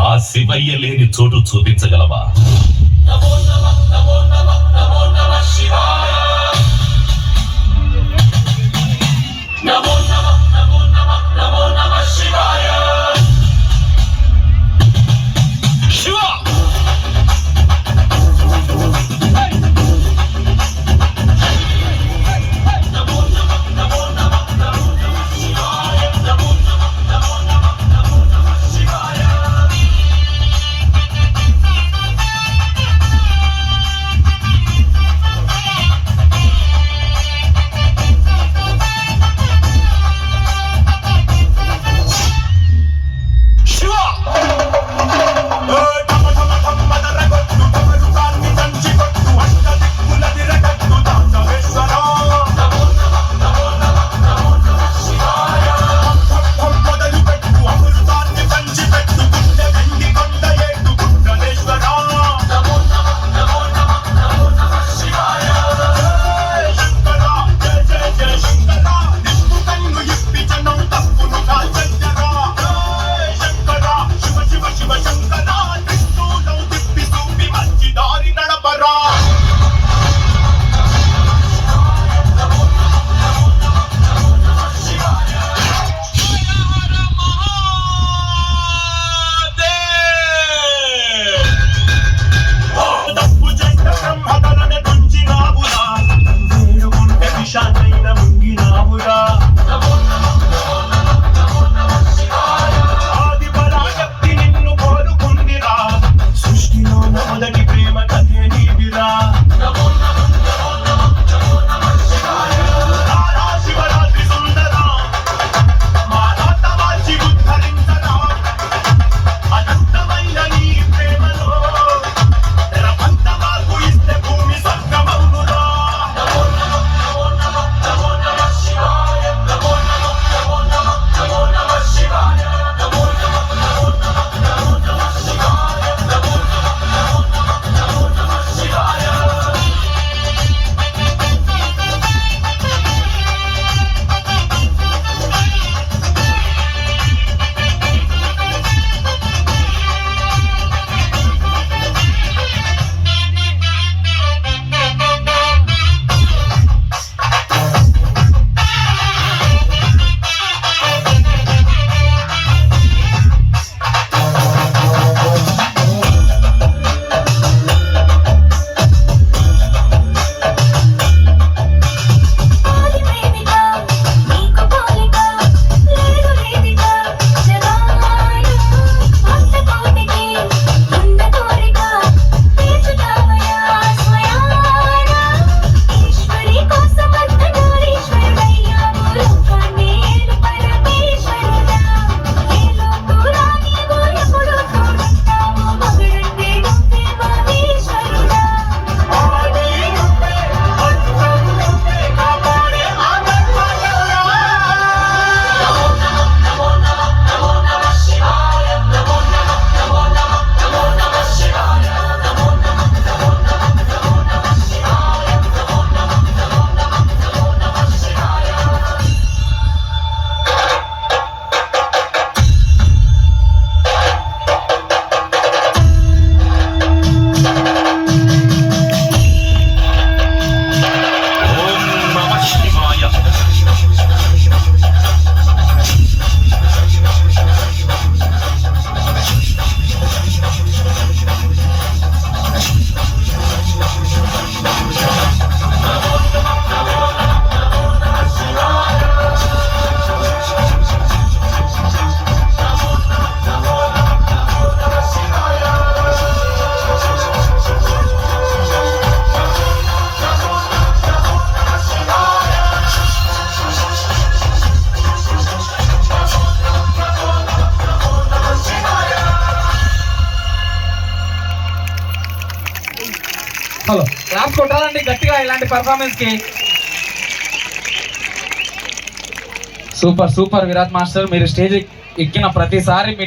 ఆ శివయ్య లేని చోటు చూపించగలవా? నమో నమ నమో నమ నమో నమ శివాయ. హలో. క్లాస్ కొట్టాలండి గట్టిగా ఇలాంటి పర్ఫార్మెన్స్కి. Super super Virat master. మీరు స్టేజ్ ఎక్కిన ప్రతిసారి మీ